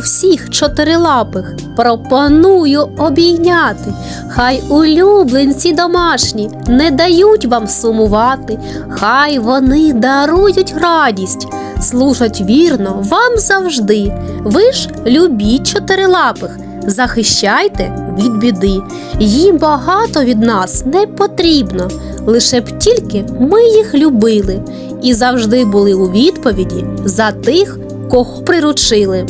всіх чотирилапих пропоную обійняти. Хай улюбленці домашні не дають вам сумувати, хай вони дарують радість, служать вірно вам завжди. Ви ж любіть чотирилапих, захищайте від біди. Їм багато від нас не потрібно, лише б тільки ми їх любили і завжди були у відповіді за тих. Кого приручили.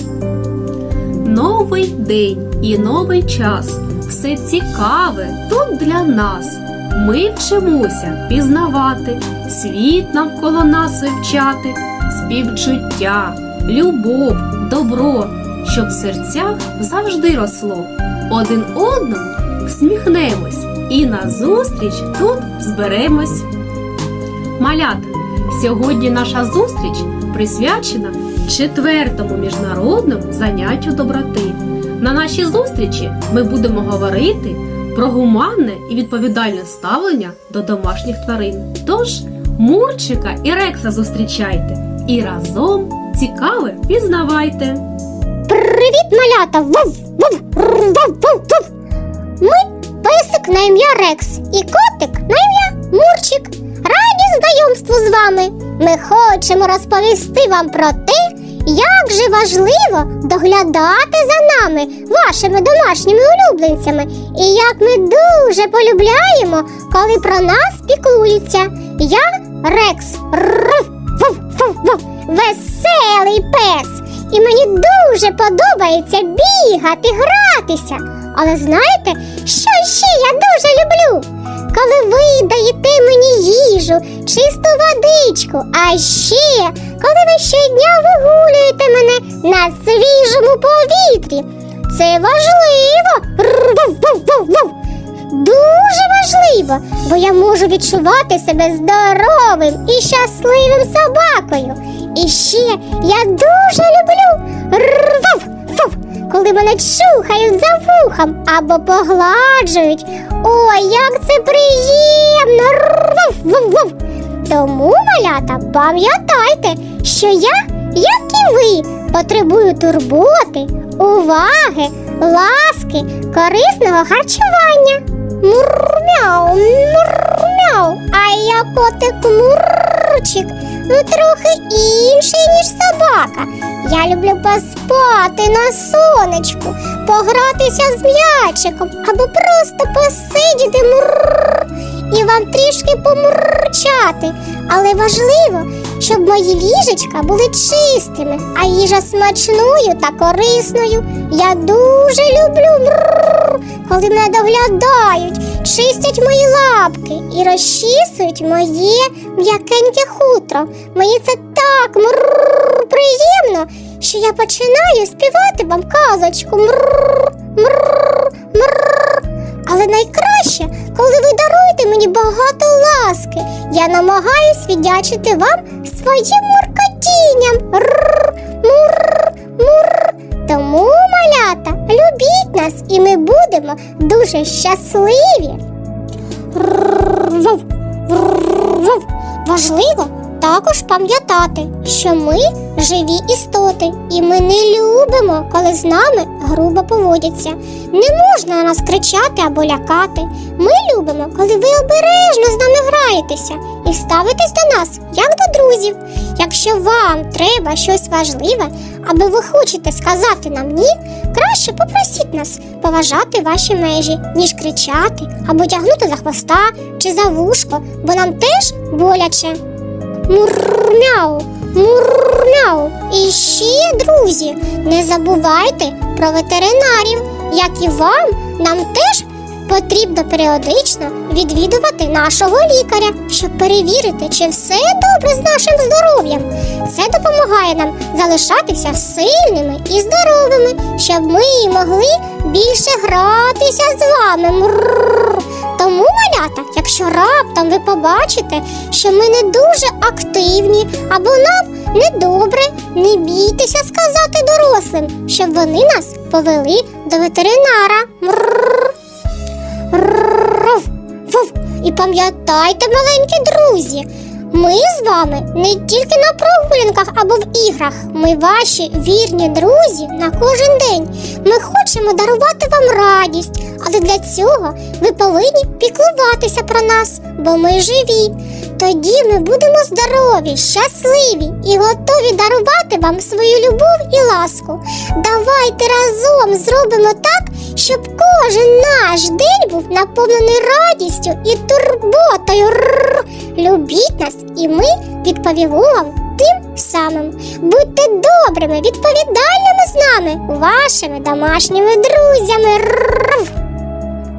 Новий день і новий час. Все цікаве тут для нас. Ми вчимося пізнавати, світ навколо нас вивчати, співчуття, любов, добро, щоб в серцях завжди росло. Один одному всміхнемось і назустріч тут зберемось. Малята, сьогодні наша зустріч присвячена четвертому міжнародному заняттю доброти. На нашій зустрічі ми будемо говорити про гуманне і відповідальне ставлення до домашніх тварин. Тож Мурчика і Рекса зустрічайте і разом цікаве пізнавайте. Привіт, малята! Вов, вов, вов, вов, вов. Ми песик на ім'я Рекс і котик на ім'я Мурчик. Раді знайомству з вами. Ми хочемо розповісти вам про те. Як же важливо доглядати за нами, вашими домашніми улюбленцями, і як ми дуже полюбляємо, коли про нас піклуються. Я Рекс веселий пес, і мені дуже подобається бігати, гратися. Але знаєте, що ще я дуже люблю? Коли ви даєте мені їжу, чисту водичку, а ще коли ви щодня вигулюєте мене на свіжому повітрі. Це важливо. Дуже важливо, бо я можу відчувати себе здоровим і щасливим собакою. І ще я дуже люблю рвав коли мене чухають за вухом або погладжують. Ой, як це приємно! Ру-ву-ву-ву. Тому, малята, пам'ятайте, що я, як і ви, потребую турботи, уваги, ласки, корисного харчування. Мурмяу, мурмяу. А я котик мурчик. Ну, трохи інший, ніж собака. Я люблю поспати на сонечку, погратися з м'ячиком або просто посидіти мур і вам трішки помурчати. Але важливо щоб мої ліжечка були чистими, а їжа смачною та корисною. Я дуже люблю, мрр, коли мене доглядають, чистять мої лапки і розчісують моє м'якеньке хутро. Мені це так мрр приємно, що я починаю співати вам казочку. Мрр. мрррр, мрррр. Але найкраще, коли ви даруєте мені багато ласки, я намагаюсь віддячити вам своїм муркотінням. Тому, малята, любіть нас і ми будемо дуже щасливі. Важливо також пам'ятати, що ми живі істоти, і ми не любимо, коли з нами грубо поводяться. Не можна на нас кричати або лякати. Ми любимо, коли ви обережно з нами граєтеся і ставитесь до нас, як до друзів. Якщо вам треба щось важливе, або ви хочете сказати нам ні, краще попросіть нас поважати ваші межі, ніж кричати або тягнути за хвоста чи за вушко, бо нам теж боляче. Мурмяу! мурмяу. І ще, друзі, не забувайте про ветеринарів, як і вам, нам теж потрібно періодично відвідувати нашого лікаря, щоб перевірити, чи все добре з нашим здоров'ям. Це допомагає нам залишатися сильними і здоровими, щоб ми могли більше гратися з вами. Мурр тому, малята, якщо раптом ви побачите, що ми не дуже активні або нам недобре, не бійтеся сказати дорослим, щоб вони нас повели до ветеринара. І пам'ятайте, маленькі друзі, ми з вами не тільки на прогулянках або в іграх, ми ваші вірні друзі на кожен день. Ми хочемо дарувати вам радість але для цього ви повинні піклуватися про нас, бо ми живі. Тоді ми будемо здорові, щасливі і готові дарувати вам свою любов і ласку. Давайте разом зробимо так, щоб кожен наш день був наповнений радістю і турботою. Любіть нас, і ми відповімо вам тим самим. Будьте добрими, відповідальними з нами, вашими домашніми друзями.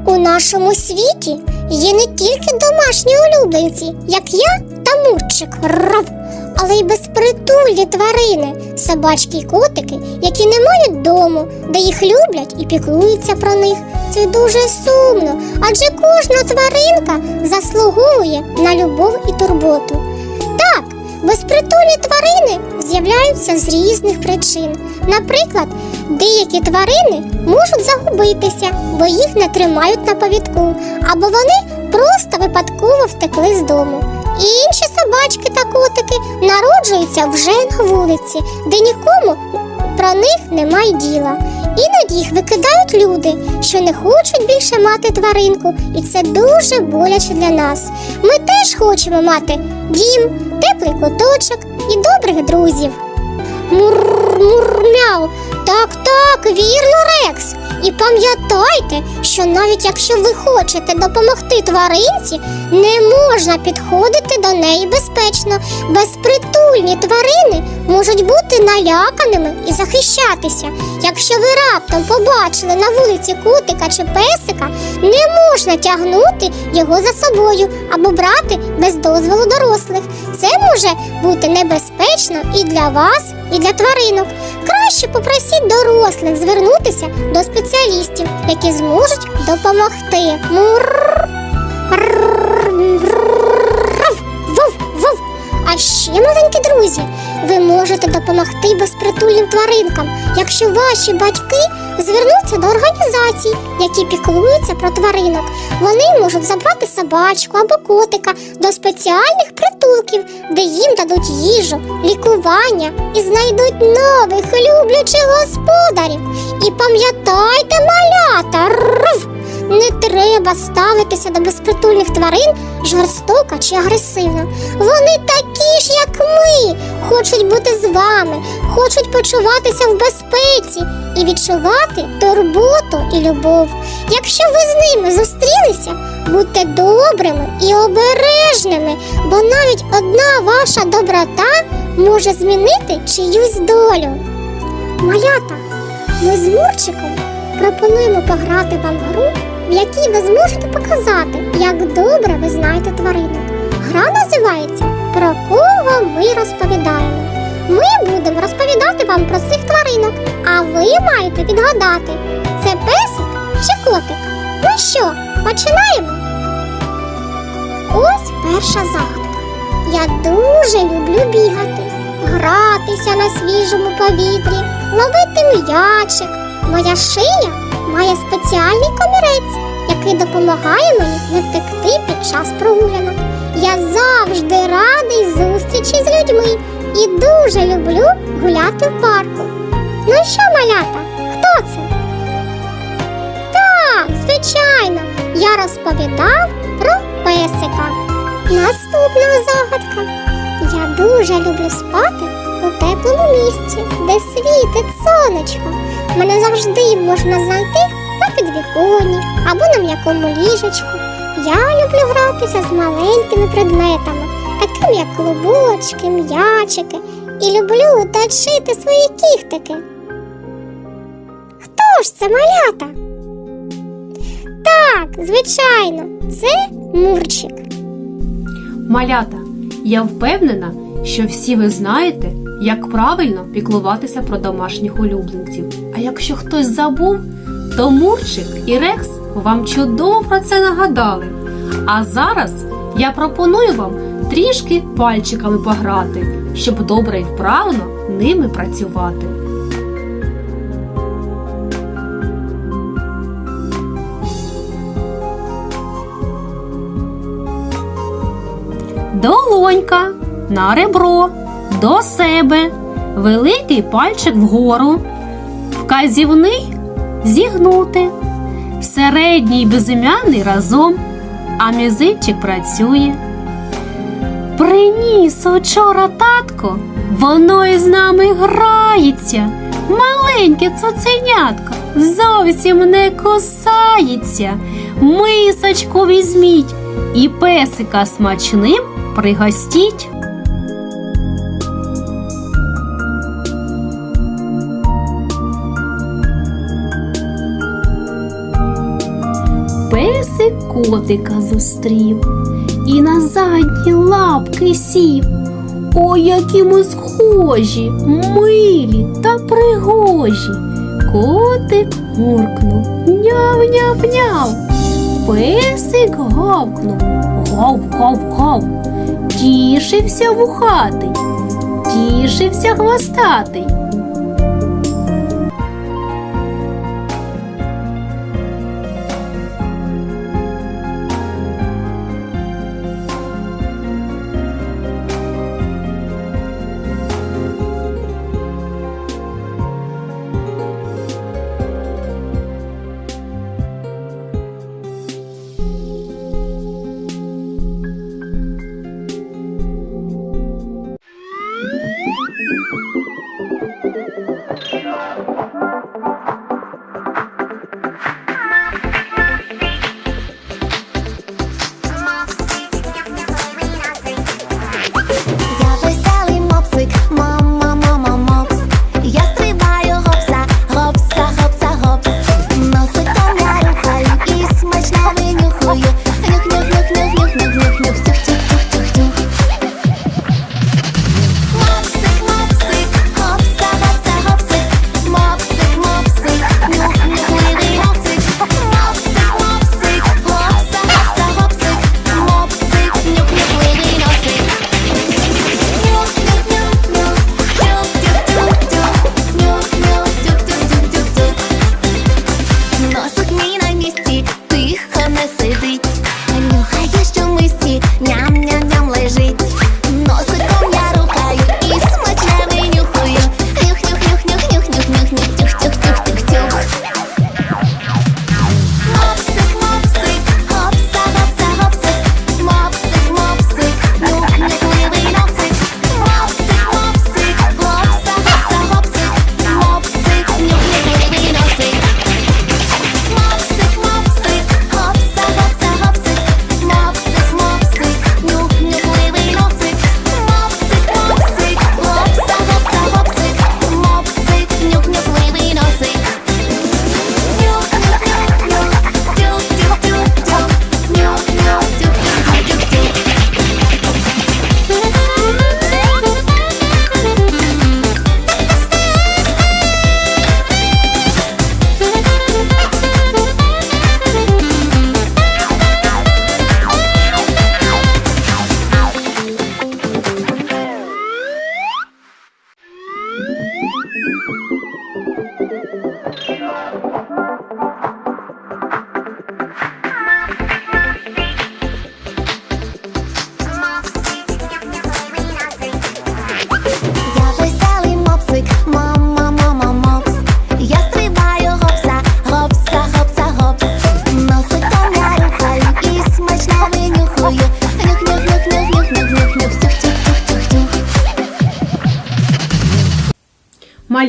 У нашому світі є не тільки домашні улюбленці, як я та Мурчик, Рррр, але й безпритульні тварини, собачки й котики, які не мають дому, де їх люблять і піклуються про них. Це дуже сумно, адже кожна тваринка заслуговує на любов і турботу. Безпритульні тварини з'являються з різних причин. Наприклад, деякі тварини можуть загубитися, бо їх не тримають на повідку, або вони просто випадково втекли з дому. І інші собачки та котики народжуються вже на вулиці, де нікому про них немає діла. Іноді їх викидають люди, що не хочуть більше мати тваринку, і це дуже боляче для нас. Ми теж хочемо мати дім, теплий куточок і добрих друзів. Мур-мур-мяу. Так, так, вірно, Рекс. І пам'ятайте, що навіть якщо ви хочете допомогти тваринці, не можна підходити до неї безпечно. Безпритульні тварини можуть бути наляканими і захищатися. Якщо ви раптом побачили на вулиці котика чи песика, не можна тягнути його за собою або брати без дозволу дорослих. Це може бути небезпечно і для вас, і для тваринок. Краще попросіть дорослих звернутися до спеціалістів, які зможуть допомогти. А ще, маленькі друзі, ви можете допомогти безпритульним тваринкам, якщо ваші батьки звернуться до організацій, які піклуються про тваринок. Вони можуть забрати собачку або котика до спеціальних притулків, де їм дадуть їжу, лікування і знайдуть нових люблячих господарів. І пам'ятайте, малята, рв! Не треба ставитися до безпритульних тварин жорстоко чи агресивно. Вони такі ж, як ми, хочуть бути з вами, хочуть почуватися в безпеці і відчувати турботу і любов. Якщо ви з ними зустрілися, будьте добрими і обережними, бо навіть одна ваша доброта може змінити чиюсь долю. Малята, ми з Мурчиком пропонуємо пограти вам гру, в якій ви зможете показати, як добре ви знаєте тваринок. Гра називається Про кого ми розповідаємо. Ми будемо розповідати вам про цих тваринок, а ви маєте відгадати, це песик чи котик. Ну що, починаємо? Ось перша загадка. Я дуже люблю бігати, гратися на свіжому повітрі, ловити м'ячик. Моя шия має спеціальний комірець, який допомагає мені не втекти під час прогулянок. Я завжди радий зустрічі з людьми і дуже люблю гуляти в парку. Ну що, малята, хто це? Так, звичайно, я розповідав про песика. Наступна загадка. Я дуже люблю спати у теплому місці, де світить сонечко. Мене завжди можна знайти на підвіконні або на м'якому ліжечку. Я люблю гратися з маленькими предметами, такими як клубочки, м'ячики, і люблю точити свої кіхтики. Хто ж це малята? Так, звичайно, це Мурчик. Малята, я впевнена, що всі ви знаєте, як правильно піклуватися про домашніх улюбленців. А якщо хтось забув, то Мурчик і Рекс вам чудово про це нагадали. А зараз я пропоную вам трішки пальчиками пограти, щоб добре і вправно ними працювати. долонька на ребро до себе, великий пальчик вгору, вказівний зігнути, середній безім'яний разом, а мізинчик працює. Приніс учора татко, воно із нами грається. Маленьке цуценятко зовсім не кусається. Мисочку візьміть і песика смачним пригостіть. Котика зустрів і на задні лапки сів. Ой, які ми схожі, милі та пригожі. Котик гуркнув, няв-няв-няв. Песик гавкнув, гав-гав-гав. Тішився вухатий, тішився хвостатий.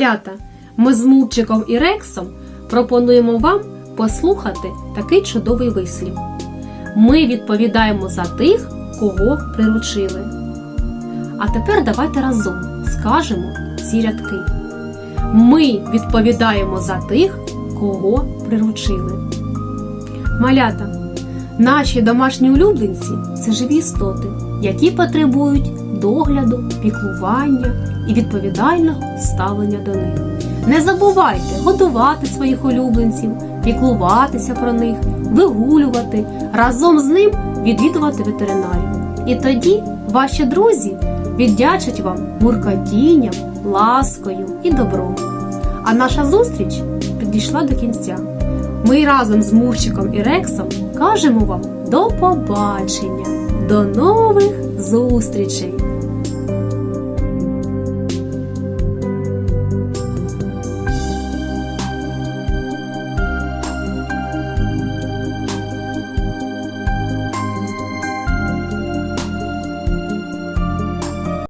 Малята, ми з Мурчиком і Рексом пропонуємо вам послухати такий чудовий вислів. Ми відповідаємо за тих, кого приручили. А тепер давайте разом скажемо ці рядки. Ми відповідаємо за тих, кого приручили. Малята, наші домашні улюбленці це живі істоти, які потребують догляду, піклування і відповідального ставлення до них. Не забувайте годувати своїх улюбленців, піклуватися про них, вигулювати, разом з ним відвідувати ветеринарів. І тоді ваші друзі віддячать вам муркотінням, ласкою і добром. А наша зустріч підійшла до кінця. Ми разом з Мурчиком і Рексом кажемо вам до побачення, до нових зустрічей!